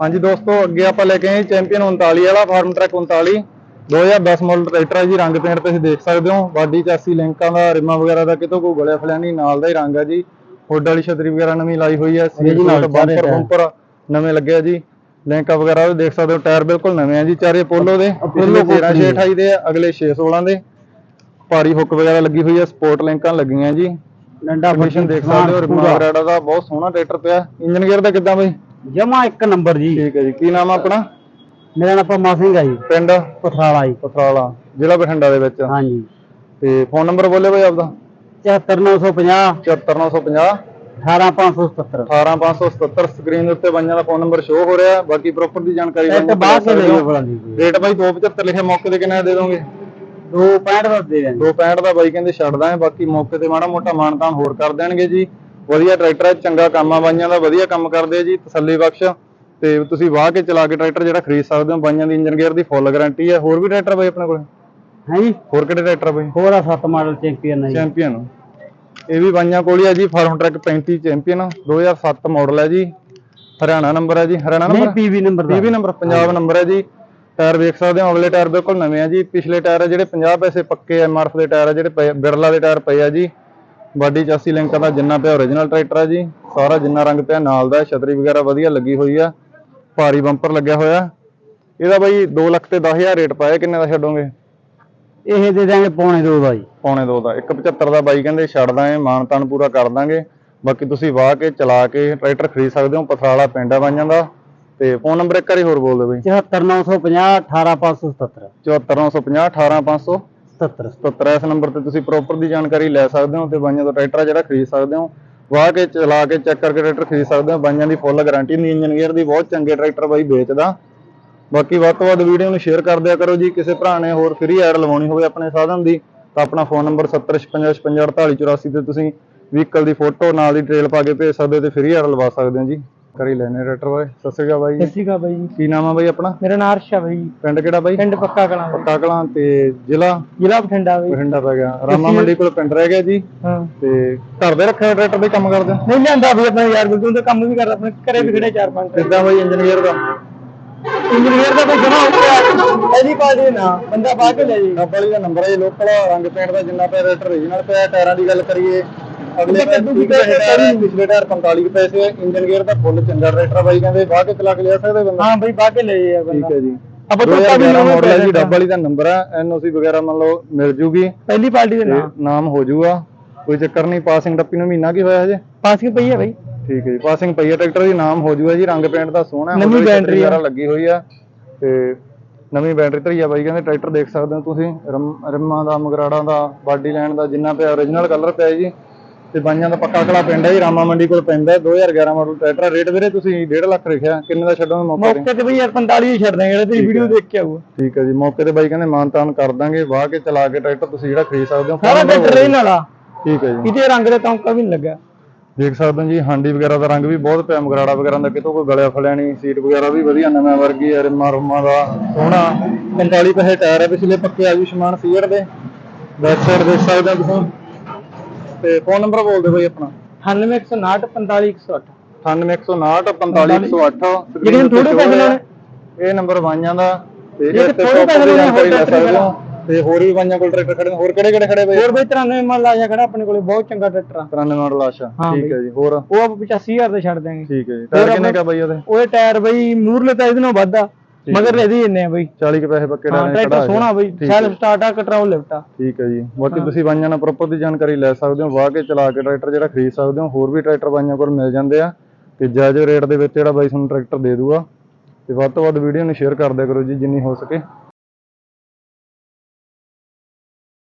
ਹਾਂਜੀ ਦੋਸਤੋ ਅੱਗੇ ਆਪਾਂ ਲੈ ਕੇ ਆਏ ਚੈਂਪੀਅਨ 39 ਵਾਲਾ ਫਾਰਮ ਟਰੈਕ 39 2010 ਮਾਡਲ ਟਰੈਕਟਰ ਹੈ ਜੀ ਰੰਗ ਪੇਂਟ ਤੁਸੀਂ ਦੇਖ ਸਕਦੇ ਹੋ। ਬਾਡੀ ਚਾਸੀ ਲਿੰਕਾਂ ਦਾ ਰਿਮਾਂ ਵਗੈਰਾ ਦਾ ਕਿਤੋਂ ਕੋਈ ਗਲਿਆ ਫਲਿਆ ਨਹੀਂ ਨਾਲ ਦਾ ਹੀ ਰੰਗ ਹੈ ਜੀ। ਹੁੱਡ ਵਾਲੀ ਛਤਰੀ ਵਗੈਰਾ ਨਵੀਂ ਲਾਈ ਹੋਈ ਹੈ ਸੀਟ ਨਾਲ ਬੰਪਰ। ਬੰਪਰ ਨਵੇਂ ਲੱਗੇ ਆ ਜੀ। ਲਿੰਕਾਂ ਵਗੈਰਾ ਉਹ ਦੇਖ ਸਕਦੇ ਹੋ ਟਾਇਰ ਬਿਲਕੁਲ ਨਵੇਂ ਆ ਜੀ ਚਾਰੇ ਪੋਲੋ ਦੇ। ਪਿਛਲੇ 13 6 28 ਦੇ ਅਗਲੇ 6 16 ਦੇ। ਭਾਰੀ ਹੁੱਕ ਵਗੈਰਾ ਲੱਗੀ ਹੋਈ ਹੈ ਸਪੋਰਟ ਲਿੰਕਾਂ ਲੱਗੀਆਂ ਜੀ। ਡੰਡਾ ਕੰਡੀਸ਼ਨ ਦੇਖ ਸਕਦੇ ਹੋ ਰਿਮਾਂ ਵਗੈਰਾ ਦਾ ਬਹੁਤ ਸੋਹਣਾ ਟਰੈਕਟਰ ਪਿਆ। ਇੰਜਨ ਗੇਅਰ ਦਾ ਕਿੱਦਾਂ ਬਈ? ਜਮਾ ਇੱਕ ਨੰਬਰ ਜੀ। ਠੀਕ ਹੈ ਜੀ। ਕੀ ਨਾਮ ਆ ਆਪਣਾ? ਮੇਰਾ ਨਾਮ ਪਰਮਾ ਸਿੰਘ ਹੈ ਜੀ। ਪਿੰਡ? ਪਥਰਾਲਾ ਜੀ। ਪਥਰਾਲਾ। ਜ਼ਿਲ੍ਹਾ ਬਠਿੰਡਾ ਦੇ ਵਿੱਚ। ਹਾਂਜੀ। ਤੇ ਫੋਨ ਨੰਬਰ ਬੋਲੇ ਬਈ ਆਪਦਾ? 74950 74950 18577 18577 ਸਕਰੀਨ ਦੇ ਉੱਤੇ ਬਾਈਆਂ ਦਾ ਫੋਨ ਨੰਬਰ ਸ਼ੋ ਹੋ ਰਿਹਾ। ਬਾਕੀ ਪ੍ਰੋਪਰ ਦੀ ਜਾਣਕਾਰੀ ਤਾਂ ਬਾਅਦ ਚ ਲਈ ਬੜਾ ਦੀ ਰੇਟ ਬਾਈ 275 ਲਿਖੇ ਮੌਕੇ ਤੇ ਕਿੰਨਾ ਦੇ ਦੋਗੇ? ਦੋ 65 ਦਾ ਦੇ ਦੇਣਗੇ 265 ਦਾ ਬਾਈ ਕਹਿੰਦੇ ਛੱਡ ਦਾਂਗੇ। ਬਾਕੀ ਮੌਕੇ ਤੇ ਮਾੜਾ ਮੋਟਾ ਮਾਨਤਾਨ ਹੋਰ ਕਰ ਦੇਣਗੇ ਜੀ। ਵਧੀਆ ਟਰੈਕਟਰ ਹੈ ਚੰਗਾ ਕੰਮ ਆ ਬਾਈਆਂ ਦਾ ਵਧੀਆ ਕੰਮ ਕਰਦੇ ਆ ਜੀ ਤਸੱਲੀ ਬਖਸ਼। ਤੇ ਤੁਸੀਂ ਵਾਹ ਕੇ ਚਲਾ ਕੇ ਟਰੈਕਟਰ ਜਿਹੜਾ ਖਰੀਦ ਸਕਦੇ ਹੋ ਬਾਈਆਂ ਦੀ ਇੰਜਨ ਗੇਅਰ ਦੀ ਫੁੱਲ ਗਾਰੰਟੀ ਹੈ ਹੋਰ ਵੀ ਟਰੈਕਟਰ ਬਾਈ ਆਪਣੇ ਕੋਲ? ਹੈ ਜੀ। ਹੋਰ ਕਿਹੜੇ ਟਰੈਕਟਰ ਬਾਈ? ਹੋਰ ਆ 7 ਮਾਡਲ ਚੈਂਪੀਅਨ ਹੈ ਜੀ। ਚੈਂਪੀਅਨ। ਇਹ ਵੀ ਬਾਈਆਂ ਕੋਲ ਹੀ ਹੈ ਜੀ ਫਾਰਮ ਟਰੈਕ 35 ਚੈਂਪੀਅਨ 2007 ਮਾਡਲ ਹੈ ਜੀ। ਹਰਿਆਣਾ ਨੰਬਰ ਹੈ ਜੀ। ਹਰਿਆਣਾ ਨਹੀਂ number? PV number PV number Punjab number ਹੈ ਜੀ। ਟਾਇਰ ਵੇਖ ਸਕਦੇ ਹੋ ਅਗਲੇ ਟਾਇਰ ਬਿਲਕੁਲ ਨਵੇਂ ਆ ਜੀ। ਪਿਛਲੇ ਟਾਇਰ ਆ ਜਿਹੜੇ 50 ਪੈਸੇ ਪੱਕੇ ਐਮਆਰਐਫ ਦੇ ਟਾਇਰ ਆ ਜਿਹੜੇ ਬਿਰਲਾ ਦੇ ਟਾਇਰ ਪਏ ਆ ਜੀ। ਬਾਡੀ ਚਾਸੀ ਲਿੰਕਾਂ ਦਾ ਜਿੰਨਾ ਪਿਆ ਓਰੀਜਨਲ ਟਰੈਕਟਰ ਆ ਜੀ ਸਾਰਾ ਜਿੰਨਾ ਰੰਗ ਪਿਆ ਨਾਲ ਦਾ ਛਤਰੀ ਵਗੈਰਾ ਵਧੀਆ ਲੱਗੀ ਹੋਈ ਆ ਭਾਰੀ ਬੰਪਰ ਲੱਗਿਆ ਹੋਇਆ। ਇਹਦਾ ਬਾਈ 2 ਲੱਖ ਤੇ 10000 ਰੇਟ ਪਾਇਆ ਕਿੰਨੇ ਦਾ ਛੱਡੋਗੇ? ਇਹ ਦੇ ਦਾਂਗੇ ਪੌਣੇ ਦੋ ਦਾ ਜੀ। ਪੌਣੇ 2 ਦਾ। 175 ਦਾ ਬਾਈ ਕਹਿੰਦੇ ਛੱਡ ਦਾਂਗੇ ਮਾਨ ਤਾਨ ਪੂਰਾ ਕਰ ਦਾਂਗੇ। ਬਾਕੀ ਤੁਸੀਂ ਵਾਹ ਕੇ ਚਲਾ ਕੇ ਟਰੈਕਟਰ ਖਰੀਦ ਸਕਦੇ ਹੋ ਪਥਰਾਲਾ ਪਿੰਡ ਆ ਬਾਈਆਂ ਦਾ। ਤੇ ਫੋਨ ਨੰਬਰ ਇੱਕ ਵਾਰੀ ਹੋਰ ਬੋਲ ਦਿਓ ਬਾਈ। 74950 18577 74950 18500 77 77 ਇਸ ਨੰਬਰ ਤੇ ਤੁਸੀਂ ਪ੍ਰੋਪਰ ਦੀ ਜਾਣਕਾਰੀ ਲੈ ਸਕਦੇ ਹੋ ਤੇ ਬਾਈਆਂ ਤੋਂ ਟਰੈਕਟਰ ਜਿਹੜਾ ਖਰੀਦ ਸਕਦੇ ਹੋ। ਵਾਹ ਕੇ ਚਲਾ ਕੇ ਚੈੱਕ ਕਰਕੇ ਟਰੈਕਟਰ ਖਰੀਦ ਸਕਦੇ ਹੋ। ਬਾਈਆਂ ਦੀ ਫੁੱਲ ਗਾਰੰਟੀ ਹੁੰਦੀ ਇੰਜਨ ਗੇਅਰ ਦੀ ਬਹੁਤ ਚੰਗੇ ਟਰੈਕਟਰ ਬਾਈ ਵੇਚਦਾ। ਬਾਕੀ ਵੱਧ ਤੋਂ ਵੱਧ ਵੀਡੀਓ ਨੂੰ ਸ਼ੇਅਰ ਕਰ ਦਿਆ ਕਰੋ ਜੀ। ਕਿਸੇ ਭਰਾ ਨੇ ਹੋਰ ਫ੍ਰੀ ਐਡ ਲਵਾਉਣੀ ਹੋਵੇ ਆਪਣੇ ਸਾਧਨ ਦੀ, ਤਾਂ ਆਪਣਾ ਫੋਨ ਨੰਬਰ 7056564884 ਤੇ ਤੁਸੀਂ ਵਹੀਕਲ ਦੀ ਫੋਟੋ ਨਾਲ ਦੀ ਡਿਟੇਲ ਪਾ ਕੇ ਭੇਜ ਸਕਦੇ ਹੋ ਤੇ ਫ੍ਰੀ ਐਡ ਲਵਾ ਸਕਦੇ ਹੋ ਜੀ। ਕਰੀ ਲੈਣੇ ਟਰੈਕਟਰ ਬਾਈ। ਸਤਿ ਸ਼੍ਰੀ ਅਕਾਲ ਬਾਈ ਸਤਿ ਸ਼੍ਰੀ ਅਕਾਲ ਬਾਈ ਜੀ। ਕੀ ਨਾਮ ਆ ਬਾਈ ਆਪਣਾ? ਮੇਰਾ ਨਾਮ ਅਰਸ਼ ਆ ਬਾਈ ਪਿੰਡ ਕਿਹੜਾ ਬਾਈ? ਪਿੰਡ ਪੱਕਾ ਕਲਾਂ ਬਾਈ। ਪੱਕਾ ਕਲਾਂ ਤੇ ਜ਼ਿਲ੍ਹਾ? ਜ਼ਿਲ੍ਹਾ ਬਠਿੰਡਾ ਬਾਈ। ਬਠਿੰਡਾ ਪੈ ਗਿਆ। ਰਾਮਾ ਮੰਡੀ ਕੋਲ ਪਿੰਡ ਰਹਿ ਗਿਆ ਜੀ। ਹਾਂ। ਤੇ ਘਰ ਦੇ ਰੱਖਿਆ ਟਰੈਕਟਰ ਦੇ ਕੰਮ ਕਰਦੇ? ਹੋ? ਨਹੀਂ ਲਿਆਂਦਾ ਵੀ ਆਪਣਾ ਯਾਰ ਬਿਲਕੁਲ ਤੇ ਕੰਮ ਵੀ ਕਰਦਾ ਆਪਣੇ ਘਰੇ ਵੀ ਖੜੇ ਚਾਰ ਪੰਜ ਕਿੱਦਾਂ ਬਾਈ ਇੰਜੀਨੀਅਰ ਦਾ? ਇੰਜੀਨੀਅਰ ਦਾ ਕੋਈ ਜਮਾ ਹੋ ਗਿਆ। ਪਹਿਲੀ ਪਾਰਟੀ ਨਾ ਬੰਦਾ ਬਾਅਦ ਲੈ ਜੀ। ਦਾ ਨੰਬਰ ਹੈ ਜੀ ਲੋਕਲ ਰੰਗ ਪੇਂਟ ਦਾ ਜਿੰਨਾ ਪਿਆ ਰੇਟ ਓਰੀਜਨਲ ਪਿਆ ਟਾਇਰਾਂ ਦੀ ਗੱਲ ਕਰੀਏ। ਅਗਲੇ ਕੱਦੂ ਟਾਇਰ ਦੀ ਪਿਛਲੇ ਪੈਸੇ ਟਾਇਰ ਪਿਛਲੇ ਟਾਇਰ 45 ਕੁ ਪੈਸੇ ਇੰਜਨ ਗੇਅਰ ਦਾ ਫੁੱਲ ਚੰਗਾ ਟਰੈਕਟਰ ਬਾਈ ਕਹਿੰਦੇ ਵਾਹ ਕੇ ਚਲਾ ਕੇ ਲਿਆ ਸਕਦੇ ਬੰਦਾ? ਹਾਂ ਬਈ ਬਾਅਦ ਕੇ ਲੈ ਜੀ ਬੰਦਾ। ਠੀਕ ਹੈ ਜੀ। ਆਪਾਂ ਦੋ ਟੋਟਾ ਵੀ ਹਜ਼ਾਰ ਨਵਾਂ ਮਾਡਲ ਹੈ ਜੀ ਪੈਦਾ ਡੱਬਲੀ ਦਾ ਨੰਬਰ ਹੈ ਐਨਓਸੀ ਵਗੈਰਾ ਮੰਨ ਲਓ ਮਿਲ ਜੂਗੀ। ਪਹਿਲੀ ਪਾਰਟੀ ਦੇ ਤੇ ਨਾਮ ਨਾਮ ਹੋ ਜਾਊਗਾ ਕੋਈ ਚੱਕਰ ਨਹੀਂ ਪਾਸਿੰਗ ਟੱਪੀ ਨੂੰ ਮਹੀਨਾ ਕੀ ਹੋਇਆ ਹਜੇ? ਪਾਸਿੰਗ ਪਈ ਹੈ ਬਈ। ਠੀਕ ਹੈ ਜੀ ਪਾਸਿੰਗ ਪਈ ਹੈ ਟਰੈਕਟਰ ਦੀ ਨਾਮ ਹੋ ਜਾਊਗਾ ਜੀ ਰੰਗ ਪੇਂਟ ਦਾ ਸੋਹਣਾ ਹੈ, ਨਵੀਂ ਉਹਦੇ ਵਿੱਚ ਬੈਟਰੀ ਆ। ਵਗੈਰਾ ਲੱਗੀ ਹੋਈ ਆ। ਤੇ ਨਵੀਂ ਬੈਟਰੀ ਧਰੀ ਆ ਬਾਈ ਕਹਿੰਦੇ ਟਰੈਕਟਰ ਦੇਖ ਸਕਦੇ ਹੋ ਤੁਸੀਂ ਰਿਮ- ਰਿਮਾਂ ਦਾ ਮਗਰਾੜਾਂ ਦਾ ਬਾਡੀ ਲਾਈਨ ਦਾ ਜਿੰਨਾ ਪਿਆ ਓਰੀਜਨਲ ਕਲਰ ਪਿਆ ਜੀ। ਤੇ ਬਾਈਆਂ ਦਾ ਪੱਕਾ ਕਲਾ ਪਿੰਡ ਹੈ ਜੀ ਰਾਮਾ ਮੰਡੀ ਕੋਲ ਪੈਂਦਾ ਹੈ 2011 ਮਾਡਲ ਟਰੈਕਟਰ ਰੇਟ ਵੀਰੇ ਤੁਸੀਂ 1.5 ਲੱਖ ਰੱਖਿਆ ਕਿੰਨੇ ਦਾ ਛੱਡੋਗੇ ਮੌਕੇ ਤੇ ਮੌਕੇ ਤੇ ਬਈ ਯਾਰ 45 ਹੀ ਛੱਡ ਦਾਂਗੇ ਜਿਹੜੇ ਤੁਸੀਂ ਵੀਡੀਓ ਦੇਖ ਕੇ ਆਊਗਾ ਠੀਕ ਹੈ ਜੀ ਮੌਕੇ ਤੇ ਬਾਈ ਕਹਿੰਦੇ ਮਾਨਤਾਨ ਕਰ ਦਾਂਗੇ ਵਾਹ ਕੇ ਚਲਾ ਕੇ ਟਰੈਕਟਰ ਤੁਸੀਂ ਜਿਹੜਾ ਖਰੀਦ ਸਕਦੇ ਹੋ ਸਾਰਾ ਟਰੈਕਟਰ ਰਹਿਣ ਵਾਲਾ। ਠੀਕ ਹੈ ਜੀ। ਕਿਤੇ ਰੰਗ ਦੇ ਤੌਂਕਾ ਵੀ ਨਹੀਂ ਲੱਗਾ ਦੇਖ ਸਕਦੇ ਹੋ ਜੀ ਹਾਂਡੀ ਵਗੈਰਾ ਦਾ ਰੰਗ ਵੀ ਬਹੁਤ ਪਿਆ ਮਗਰਾੜਾ ਵਗੈਰਾ ਦਾ ਕਿਤੋਂ ਕੋਈ ਗਲਿਆ ਫਲਿਆ ਨਹੀਂ ਸੀਟ ਵਗੈਰਾ ਵੀ ਵਧੀਆ ਨਵੇਂ ਵਰਗੀ ਹੈ ਰਿਮਾਂ ਰੁਮਾਂ ਦਾ ਸੋਹਣਾ। 45 ਪੈਸੇ ਟਾਇਰ ਹੈ ਪਿਛਲੇ ਪੱਕੇ ਆਯੁਸ਼ਮਾਨ ਸੀਅਰ ਦੇ। ਬੈਕ ਸਾਈਡ ਦੇਖ ਸਕਦੇ ਹੋ ਤੁਸੀਂ। ਤੇ ਫੋਨ ਨੰਬਰ ਬੋਲ ਦਿਓ ਬਾਈ ਆਪਣਾ। 9159 45108 98159 45108 ਜਿਹੜੇ ਥੋੜੇ ਪੈਸੇ ਲੈਣੇ। ਇਹ ਨੰਬਰ ਵਾਈਆਂ ਦਾ। ਤੇ ਜਿਹੜੇ ਥੋੜੇ ਪੈਸੇ ਲੈਣੇ ਜਾਣਕਾਰੀ ਲੈ ਹੋਰ ਸਕਦੇ ਹੋ? ਤੇ ਹੋਰ ਵੀ ਵਾਈਆਂ ਕੋਲ ਟਰੈਕਟਰ ਖੜੇ ਹੋਰ ਕਿਹੜੇ ਕਿਹੜੇ ਖੜੇ ਬਈ? ਹੋਰ ਬਈ 93 ਮਾਲ ਆ ਜਾ ਖੜਾ ਆਪਣੇ ਕੋਲੇ ਬਹੁਤ ਚੰਗਾ ਟਰੈਕਟਰ ਆ। 93 ਮਾਡਲ ਆਸ਼ਾ ਠੀਕ। ਹੈ ਜੀ ਹੋਰ? ਉਹ ਆਪਾਂ 85000 ਦੇ ਛੱਡ ਦਾਂਗੇ ਠੀਕ ਹੈ ਜੀ। ਟਾਇਰ ਕਿੰਨੇ ਕਾ ਬਈ ਉਹਦੇ? ਉਹਦੇ ਟਾਇਰ ਬਈ ਮੂਰਲੇ ਤਾਂ ਇਹਦੇ ਨਾਲੋਂ ਵੱਧ ਆ। ਮਗਰ ਇਹਦੇ ਇੰਨੇ ਆ ਬਈ। 40 ਕੇ ਪੈਸੇ ਪੱਕੇ ਹਾਂ ਟਰੈਕਟਰ ਸੋਹਣਾ ਬਈ। ਸੈਲਫ ਸਟਾਰਟ ਆ ਕੰਟਰੋਲ ਲਿਫਟ ਆ। ਠੀਕ ਹੈ ਜੀ। ਬਾਕੀ ਤੁਸੀਂ ਬਾਈਆਂ ਨਾਲ ਪ੍ਰੋਪਰ ਦੀ ਜਾਣਕਾਰੀ ਲੈ ਸਕਦੇ ਹੋ। ਵਾਹ ਕੇ ਚਲਾ ਕੇ ਟਰੈਕਟਰ ਜਿਹੜਾ ਖਰੀਦ ਸਕਦੇ ਹੋ। ਹੋਰ ਵੀ ਟਰੈਕਟਰ ਬਾਈਆਂ ਕੋਲ ਮਿਲ ਜਾਂਦੇ ਆ। ਤੇ ਜਾਇਜ਼ ਰੇਟ ਦੇ ਵਿੱਚ ਜਿਹੜਾ ਬਾਈ ਤੁਹਾਨੂੰ ਟਰੈਕਟਰ ਦੇ ਦੂਗਾ। ਤੇ ਵੱਧ ਤੋਂ ਵੱਧ ਵੀਡੀਓ ਨੂੰ ਸ਼ੇਅਰ ਕਰ ਦਿਆ ਕਰੋ ਜੀ ਜਿੰਨੀ ਹੋ ਸਕੇ।